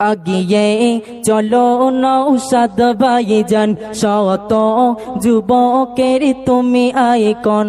আগিয়ে চলো নৌসাদ ভাইজান শত যুবকের তুমি আইকন।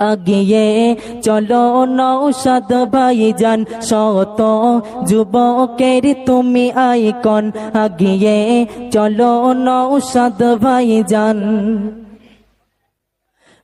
আগিয়ে চলো নৌসাদ ভাইজান শত যুবকের তুমি আইকন আগিয়ে চলো নৌসাদ ভাইজান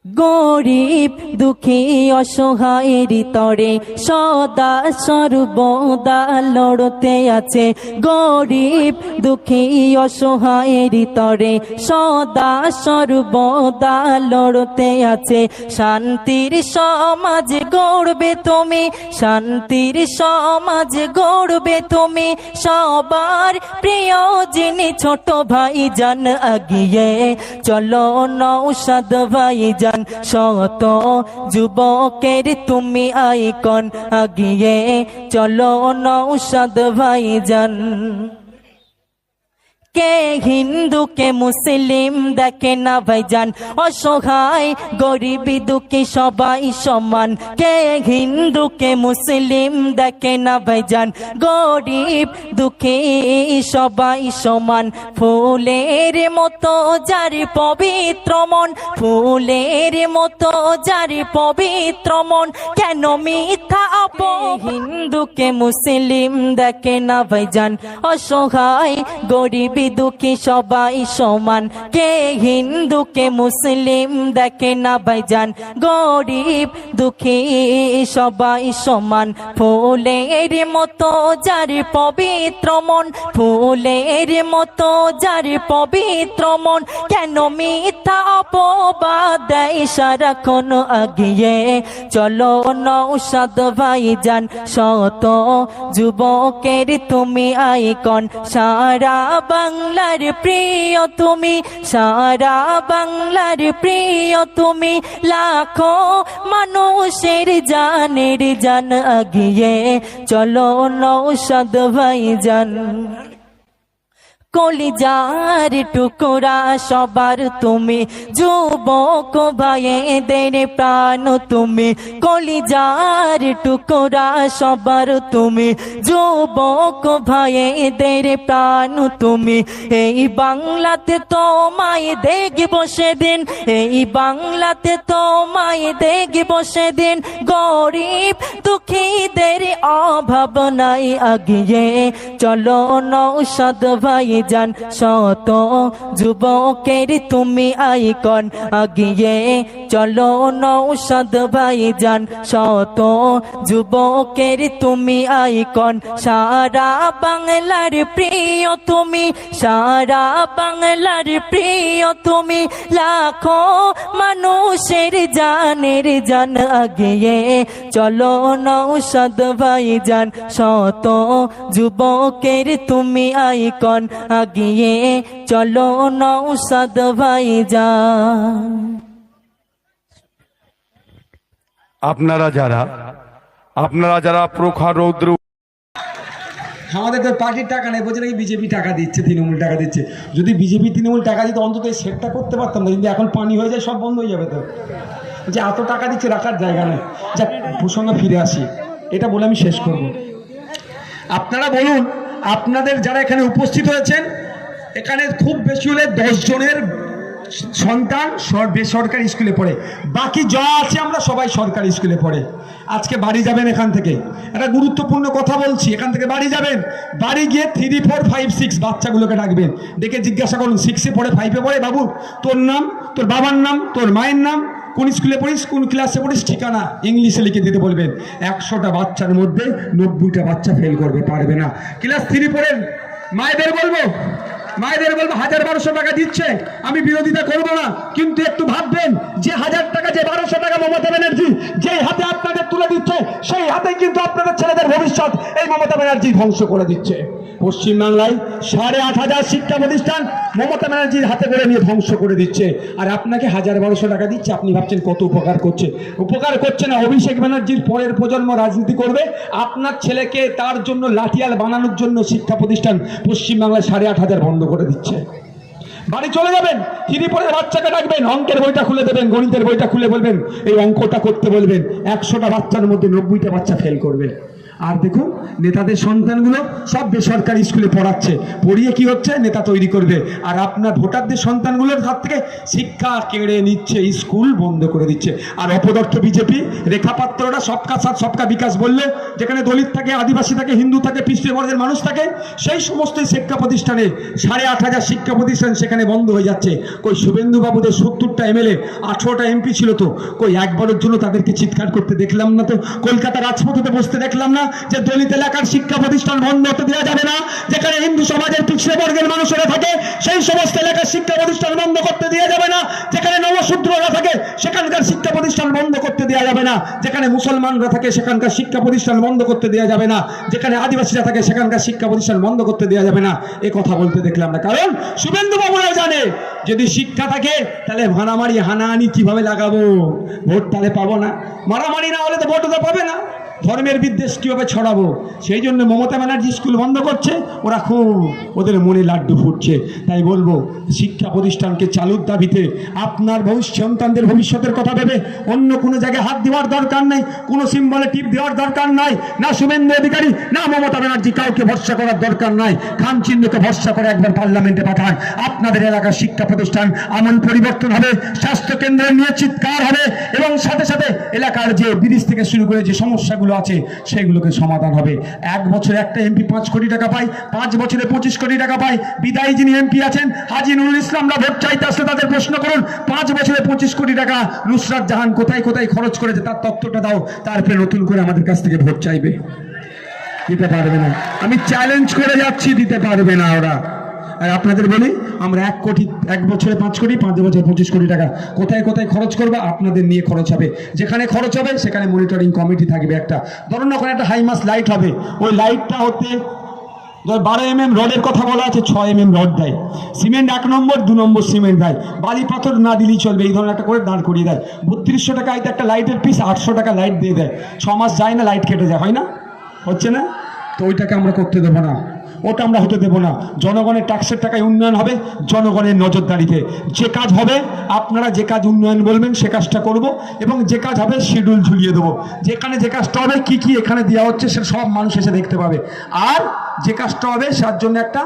গরিব, দুঃখী, অসহায়ের তরে সদা সর্বদা লড়তে আছে। গরিব, দুঃখী, অসহায়ের তরে সদা সর্বদা লড়তে আছে। শান্তির সমাজ গড়বে তুমি, শান্তির সমাজ গড়বে তুমি। সবার প্রিয় যিনি ছোট ভাই জান আগিয়ে চলো নৌসাদ ভাই শত যুবকের তুমি আইকন আগিয়ে চলো নৌসাদ ভাই জান কে হিন্দু কে মুসলিম দেখে না ভাইজান। অসহায় গরিবী দুঃখী সবাই সমান। কে হিন্দু কে মুসলিম দেখে না ভাইজান। গরিব দুঃখী সবাই সমান। ফুলের মতো যার পবিত্র মন ফুলের মতো যার পবিত্র মন কেন মিথ্যা অপ হিন্দুকে মুসলিম দেখে না ভাইজান। অসহায় গরিবী দুঃখী, সবাই সমান। কে হিন্দুকে মুসলিম, দেখে না ভাইজান। গরিব, দুঃখী, সবাই সমান। ফুলের মতো যার পবিত্র মন, ফুলের মতো যার পবিত্র মন। কেন মিথ্যা অপবাদ দেয় সারাক্ষণ আগিয়ে? চলো নৌসাদ ভাইজান, শত যুবকের তুমি আইকন। সারা বাংলার প্রিয় তুমি, সারা বাংলার প্রিয় তুমি, লাখো মানুষের জানের জান আগিয়ে, চলো নৌসাদ ভাইজান। কলিজার টুকরা সবার তুমি, যুবক ভাইদের প্রাণ তুমি। কলিজার টুকরা সবার তুমি, যুবক ভাইদের প্রাণ তুমি। এই বাংলাতে তোমায় দেখব সেদিন, এই বাংলাতে তোমায় দেখব সেদিন। গরিব দুঃখীদের অভাব নাই আগিয়ে। চলো নৌসাদ ভাই যান শত যুবকের তুমি আইকন আগিয়ে চলো নৌসাদ ভাই যান শত যুবকের তুমি আইকন। সারা বাংলার প্রিয় তুমি, সারা বাংলার প্রিয় তুমি। লাখো মানুষের জানের জান আগিয়ে চলো নৌসাদ ভাই যান শত যুবকের তুমি আইকন। আগিয়ে চলো নৌসাদ ভাই যান আপনারা যারা আপনারা যারা প্রখর রৌদ্র আমাদের তো পার্টির টাকা নেই, বলছে নাকি বিজেপি টাকা দিচ্ছে, তৃণমূল টাকা দিচ্ছে। যদি বিজেপি তৃণমূল টাকা দিত, অন্তত এই সেটটা করতে পারতাম না, কিন্তু এখন পানি হয়ে যায়, সব বন্ধ হয়ে যাবে তো। যে এত টাকা দিচ্ছে, রাখার জায়গা নেই। যাক, প্রসঙ্গে ফিরে আসি। এটা বলে আমি শেষ করব। আপনারা বলুন, আপনাদের যারা এখানে উপস্থিত হয়েছেন, এখানে খুব বেশি হলে দশ জনের সন্তান বেসরকারি স্কুলে পড়ে। বাকি যা আছে আমরা সবাই সরকারি স্কুলে পড়ে। আজকে বাড়ি যাবেন এখান থেকে। একটা গুরুত্বপূর্ণ কথা বলছি, এখান থেকে বাড়ি যাবেন। বাড়ি গিয়ে থ্রি ফোর ফাইভ সিক্স বাচ্চাগুলোকে ডাকবেন। ডেকে জিজ্ঞাসা করুন সিক্সে পড়ে ফাইভে পড়ে? বাবু, তোর নাম, তোর বাবার নাম, তোর মায়ের নাম, কোন স্কুলে পড়িস, কোন ক্লাসে পড়িস? ঠিকানা ইংলিশে লিখে দিতে বলবেন। একশোটা বাচ্চার মধ্যে নব্বইটা বাচ্চা ফেল করবে, পারবে না। ক্লাস থ্রি পড়েন। মায়েদের বলব? মায়েদের বলব হাজার বারোশো টাকা দিচ্ছে। আমি বিরোধিতা করব না, কিন্তু একটু ভাববেন, যে হাজার টাকা, যে বারোশো টাকা মমতা ব্যানার্জি যে হাতে আপনাদের তুলে দিচ্ছে, সেই হাতে কিন্তু আপনাদের ছেলেদের ভবিষ্যৎ এই মমতা ব্যানার্জি ধ্বংস করে দিচ্ছে। পশ্চিমবাংলায় সাড়ে আট হাজার শিক্ষা প্রতিষ্ঠান মমতা ব্যানার্জির হাতে করে নিয়ে ধ্বংস করে দিচ্ছে। আর আপনাকে হাজার বারোশো টাকা দিচ্ছে, আপনি ভাবছেন কত উপকার করছে। উপকার করছে না, অভিষেক ব্যানার্জির পরের প্রজন্ম রাজনীতি করবে। আপনার ছেলেকে তার জন্য লাঠিয়াল বানানোর জন্য শিক্ষা প্রতিষ্ঠান পশ্চিমবাংলায় সাড়ে আট হাজার বন্ধ করে দিচ্ছে। বাড়ি চলে যাবেন ত্রিপুরের বাচ্চাকে ডাকবেন, অঙ্কের বইটা খুলে দেবেন, গণিতের বইটা খুলে বলবেন, এই অঙ্কটা করতে বলবেন। একশোটা বাচ্চার মধ্যে নব্বইটা বাচ্চা ফেল করবে। আর দেখুন, নেতাদের সন্তানগুলো সব বেসরকারি স্কুলে পড়াচ্ছে। পড়িয়ে কি হচ্ছে? নেতা তৈরি করবে। আর আপনার ভোটারদের সন্তানগুলোর হাত থেকে শিক্ষা কেড়ে নিচ্ছে, স্কুল বন্ধ করে দিচ্ছে। আর অপদর্থ বিজেপি রেখাপাত্ররা সবকা সাথ, সবকা বিকাশ বললে, যেখানে দলিত থাকে, আদিবাসী থাকে, হিন্দু থাকে পিছিয়ে বর্গের মানুষ থাকে, সেই সমস্ত শিক্ষা প্রতিষ্ঠানে সাড়ে আট হাজার শিক্ষা প্রতিষ্ঠান সেখানে বন্ধ হয়ে যাচ্ছে। কই শুভেন্দু বাবুদের সত্তরটা এমএলএ আঠেরোটা এমপি ছিল তো, কই একবারের জন্য তাদেরকে চিৎকার করতে দেখলাম না তো, কলকাতা রাজপথে বসতে দেখলাম না যে দলিত এলাকার শিক্ষা প্রতিষ্ঠান বন্ধ হতে দেওয়া যাবে না, যেখানে হিন্দু সমাজের পিছিয়ে বর্গের মানুষেরা থাকে, সেই সমস্ত এলাকার শিক্ষা প্রতিষ্ঠান বন্ধ করতে দেওয়া যাবে না, যেখানে নবশূদ্ররা থাকে, সেখানকার শিক্ষা প্রতিষ্ঠান বন্ধ করতে দেওয়া যাবে না, যেখানে মুসলমানরা থাকে, সেখানকার শিক্ষা প্রতিষ্ঠান বন্ধ করতে দেওয়া যাবে না, যেখানে আদিবাসীরা থাকে, সেখানকার শিক্ষা প্রতিষ্ঠান বন্ধ করতে দেওয়া যাবে না। এ কথা বলতে দেখলাম না। কারণ শুভেন্দু বাবুরাও জানে, যদি শিক্ষা থাকে, তাহলে ভানামারি হানাহানি কীভাবে লাগাবো? ভোট তাহলে পাবো না। মারামারি না হলে তো ভোট তো পাবে না। ধর্মের বিদ্বেষ কীভাবে ছড়াবো? সেই জন্য মমতা ব্যানার্জি স্কুল বন্ধ করছে, ওরা খুব ওদের মনে লাড্ডু ফুটছে। তাই বলব, শিক্ষা প্রতিষ্ঠানকে চালুর দাবিতে আপনার ভবিষ্যৎ সন্তানদের ভবিষ্যতের কথা ভেবে অন্য কোনো জায়গায় হাত দেওয়ার দরকার নেই, কোনো সিম্বলে টিপ দেওয়ার দরকার নাই, না শুভেন্দু অধিকারী, না মমতা ব্যানার্জি কাউকে ভরসা করার দরকার নাই। খাম চিহ্নকে ভরসা করে একবার পার্লামেন্টে পাঠান। আপনাদের এলাকার শিক্ষা প্রতিষ্ঠান আমল পরিবর্তন হবে, স্বাস্থ্য কেন্দ্রে নিয়ে চিৎকার হবে, এবং সাথে সাথে এলাকার যে বিদেশ থেকে শুরু করে যে সমস্যাগুলো আছে, সেগুলোকে সমাধান হবে। এক বছরে একটা এমপি পাঁচ কোটি টাকা পায়, পাঁচ বছরে পঁচিশ কোটি টাকা পায়। বিদায়ী যিনি এমপি আছেন, হাজি নুরুল ইসলামরা ভোট চাইতে আসলে তাদের প্রশ্ন করুন, পাঁচ বছরে পঁচিশ কোটি টাকা নুসরাত জাহান কোথায় কোথায় খরচ করেছে, তার তথ্যটা দাও, তারপরে নতুন করে আমাদের কাছ থেকে ভোট চাইবে। দিতে পারবে না। আমি চ্যালেঞ্জ করে যাচ্ছি, দিতে পারবে না ওরা। আর আপনাদের বলি, আমরা এক কোটি, এক বছরে পাঁচ কোটি, পাঁচ বছরে পঁচিশ কোটি টাকা। কোথায় কোথায় খরচ করবে? আপনাদের নিয়ে খরচ হবে। যেখানে খরচ হবে, সেখানে মনিটরিং কমিটি থাকবে একটা। ধরুন ওখানে একটা হাইমাস লাইট হবে। ওই লাইটটা হতে বারো এম এম রডের কথা বলা আছে, ছয় এম এম রড দেয়। সিমেন্ট এক নম্বর, দু নম্বর সিমেন্ট দেয়। বালি পাথর না দিলেই চলবে, এই ধরনের একটা করে দাঁড় করিয়ে দেয়। বত্রিশশো টাকা এটা একটা লাইটের পিস আটশো টাকা লাইট দিয়ে দেয়। ছ মাস যায় না লাইট কেটে যায়, হয় না? হচ্ছে না? তো ওইটাকে আমরা করতে দেবো না। ওটা আমরা হতে দেব না। জনগণের ট্যাক্সের টাকায় উন্নয়ন হবে, জনগণের নজরদারিতে। যে কাজ হবে, আপনারা যে কাজ উন্নয়ন বলবেন, সে কাজটা করব এবং যে কাজ হবে শিডিউল ঝুলিয়ে দেবো। যেখানে যে কাজটা হবে, কী কী এখানে দেওয়া হচ্ছে, সে সব মানুষ এসে দেখতে পাবে। আর যে কাজটা হবে, তার জন্য একটা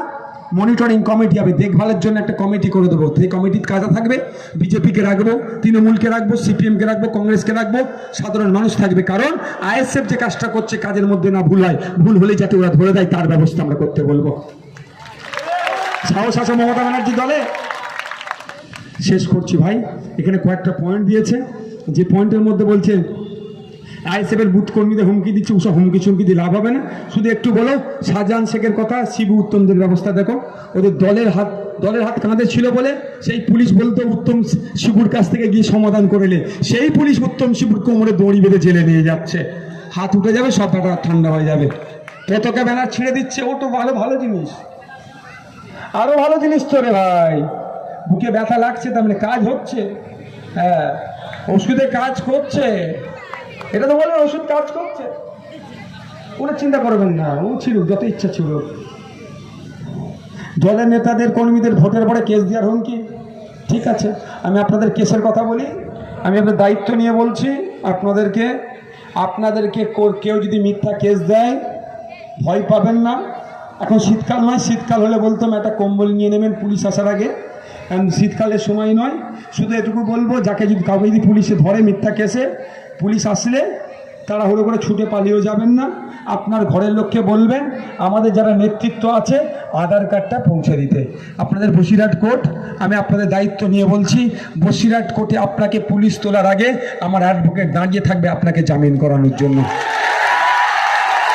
মনিটরিং কমিটি হবে। দেখভালের জন্য একটা কমিটি করে দেবো। সেই কমিটির কাজা থাকবে? বিজেপিকে রাখব, তৃণমূলকে রাখব, সিপিএমকে রাখব, কংগ্রেসকে রাখব। সাধারণ মানুষ থাকবে। কারণ আইএসএফ যে কাজটা করছে, কাজের মধ্যে না ভুল হয়। ভুল হলে যাতে ওরা ধরে দেয়, তার ব্যবস্থা আমরা করতে বলব। সাহস আছে মমতা ব্যানার্জি দলে? শেষ করছি ভাই। এখানে কয়েকটা পয়েন্ট দিয়েছে। যে পয়েন্টের মধ্যে বলছে আইএসএফের বুথ কর্মীদের হুমকি দিচ্ছে ওসব হুমকি চুমকি দিয়ে লাভ হবে না। শুধু একটু বলো, শাহজাহান শেখের কথা, শিবু উত্তমদের ব্যবস্থা দেখো। ওদের দলের হাত দলের হাত কাঁধে ছিল বলে সেই পুলিশ বলতো, উত্তম শিবুর কাছ থেকে গিয়ে সমাধান করেলে সেই পুলিশ উত্তম শিবুর কোমরে দড়ি বেঁধে জেলে নিয়ে যাচ্ছে। হাত উঠে যাবে, সব ঠান্ডা হয়ে যাবে। পতাকা ব্যানার ছেড়ে দিচ্ছে, ও তো ভালো ভালো জিনিস। আরও ভালো জিনিস তো রে ভাই। বুকে ব্যথা লাগছে, তার মানে কাজ হচ্ছে। হ্যাঁ ওষুধে কাজ করছে। এটা তো বলবেন, ওষুধ কাজ করছে। কোনো চিন্তা করবেন না, ও ছিল, যত ইচ্ছা ছিল। দলের নেতাদের, কর্মীদের ভোটের পরে কেস দেওয়ার হুমকি। ঠিক আছে, আমি আপনাদের কেসের কথা বলি। আমি আপনার দায়িত্ব নিয়ে বলছি, আপনাদেরকে আপনাদেরকে কেউ যদি মিথ্যা কেস দেয়, ভয় পাবেন না। এখন শীতকাল নয়, শীতকাল হলে বলতাম, একটা কম্বল নিয়ে নেবেন পুলিশ আসার আগে। এখন শীতকালের সময় নয়, শুধু এটুকু বলব, যাকে যদি কাউকে যদি পুলিশে ধরে মিথ্যা কেসে পুলিশ আসলে তারা তাড়াহুড়ো করে ছুটে পালিয়েও যাবেন না। আপনার ঘরের লোককে বলবেন, আমাদের যারা নেতৃত্ব আছে, আধার কার্ডটা পৌঁছে দিতে। আপনাদের বসিরহাট কোর্ট, আমি আপনাদের দায়িত্ব নিয়ে বলছি, বসিরহাট কোর্টে আপনাকে পুলিশ তোলার আগে আমার অ্যাডভোকেট দাঁড়িয়ে থাকবে আপনাকে জামিন করানোর জন্য।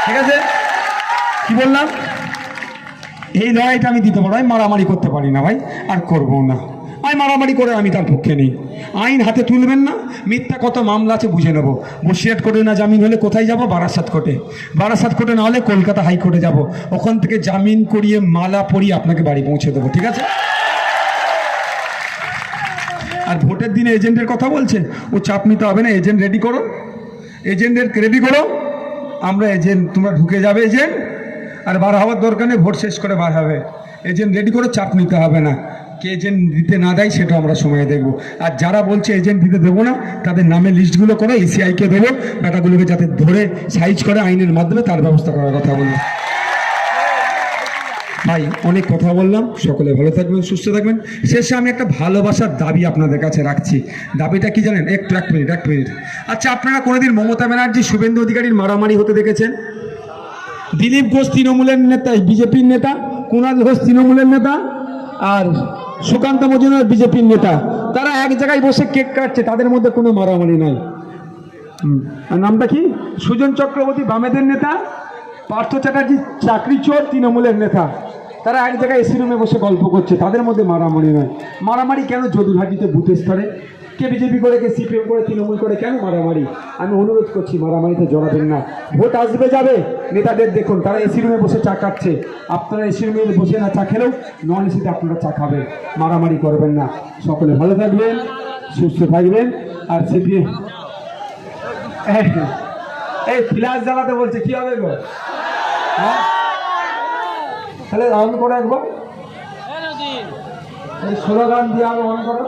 ঠিক আছে? কি বললাম? এই লড়াইটা আমি দিতে পারব আমি মারামারি করতে পারি না ভাই, আর করব না। থানায় মারামারি করে আমি তার পক্ষে নেই। আইন হাতে তুলবেন না, মিথ্যা কত মামলা আছে বুঝে নেব। বসিরহাট কোর্টে না জামিন হলে কোথায় যাব? বারাসাত কোর্টে। বারাসাত কোর্টে না হলে কলকাতা হাইকোর্টে যাব। ওখান থেকে জামিন করিয়ে মালা পরিয়ে আপনাকে বাড়ি পৌঁছে দেবো, ঠিক আছে? আর ভোটের দিনে এজেন্টের কথা বলছেন? ও চাপ নিতে হবে না, এজেন্ট রেডি করো। এজেন্টের রেডি করো। আমরা এজেন্ট, তোমরা ঢুকে যাবে এজেন্ট। আর বার হওয়ার দরকার নেই, ভোট শেষ করে বার হবে। এজেন্ট রেডি করে চাপ নিতে হবে না। কে এজেন্ট দিতে না দেয় সেটা আমরা সময় দেখব। আর যারা বলছে এজেন্ট দিতে দেবো না, তাদের নামে লিস্টগুলো করে এসিআইকে দেবো, ব্যাটাগুলোকে যাতে ধরে সাইজ করে আইনের মাধ্যমে তার ব্যবস্থা করার কথা বলব ভাই, অনেক কথা বললাম। সকলে ভালো থাকবেন, সুস্থ থাকবেন। শেষে আমি একটা ভালোবাসার দাবি আপনাদের কাছে রাখছি। দাবিটা কি জানেন? একটু, এক মিনিট এক মিনিট। আচ্ছা আপনারা কোনোদিন মমতা ব্যানার্জি, শুভেন্দু অধিকারীর মারামারি হতে দেখেছেন? দিলীপ ঘোষ তৃণমূলের নেতা, বিজেপির নেতা কুণাল ঘোষ তৃণমূলের নেতা, আর সুকান্ত মজুমদার বিজেপির নেতা। তারা এক জায়গায় বসে কেক কাটছে, তাদের মধ্যে কোনো মারামারি নাই। আর নামটা কি? সুজন চক্রবর্তী বামেদের নেতা, পার্থ চ্যাটার্জি চাকরি চোর তৃণমূলের নেতা। তারা এক জায়গায় এসি রুমে বসে গল্প করছে, তাদের মধ্যে মারামারি নয় মারামারি কেন যদুরহাটিতে বুথ স্তরে? কে বিজেপি করে, কে সিপিএম করে, তৃণমূল করে, কেন মারামারি? আমি অনুরোধ করছি, মারামারিতে জড়াবেন না। ভোট আসবে যাবে। নেতাদের দেখুন, তারা এসি রুমে বসে চা খাচ্ছে। আপনারা এসি রুমে বসে না চা খেলেও নন এসিতে আপনারা চা খাবেন। মারামারি করবেন না। সকলে ভালো থাকবেন, সুস্থ থাকবেন, আর সিপিএম এই ফ্ল্যাশ জ্বালাতে বলছে, কি হবে গো? হ্যাঁ? তাহলে অন করো একবার। স্লোগান দিয়ে আরও অন করো।